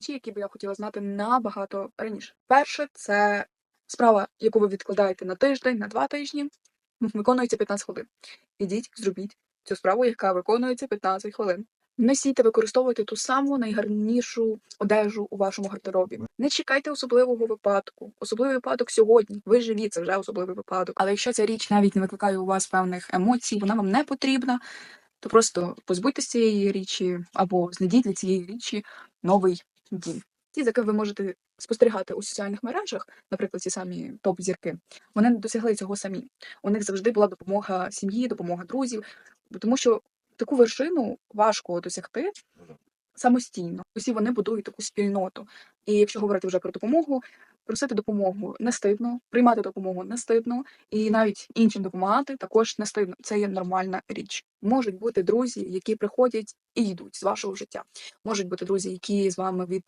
ті, які би я хотіла знати набагато раніше. Перше, це справа, яку ви відкладаєте на тиждень, на два тижні, виконується 15 хвилин. Ідіть, зробіть цю справу, яка виконується 15 хвилин. Носіть та використовуйте ту саму найгарнішу одежу у вашому гардеробі. Не чекайте особливого випадку. Особливий випадок сьогодні. Ви живі, це вже особливий випадок. Але якщо ця річ навіть не викликає у вас певних емоцій, вона вам не потрібна, то просто позбудьтесь цієї річі або знайдіть для цієї річі новий дім. Ті, за ви можете спостерігати у соціальних мережах, наприклад, ці самі топ-зірки, вони не досягли цього самі. У них завжди була допомога сім'ї, допомога друзів, тому що таку вершину важко досягти самостійно. Усі вони будують таку спільноту. І якщо говорити вже про допомогу, просити допомогу не стидно, приймати допомогу не стидно, і навіть іншим допомагати також не стидно. Це є нормальна річ. Можуть бути друзі, які приходять і йдуть з вашого життя. Можуть бути друзі, які з вами від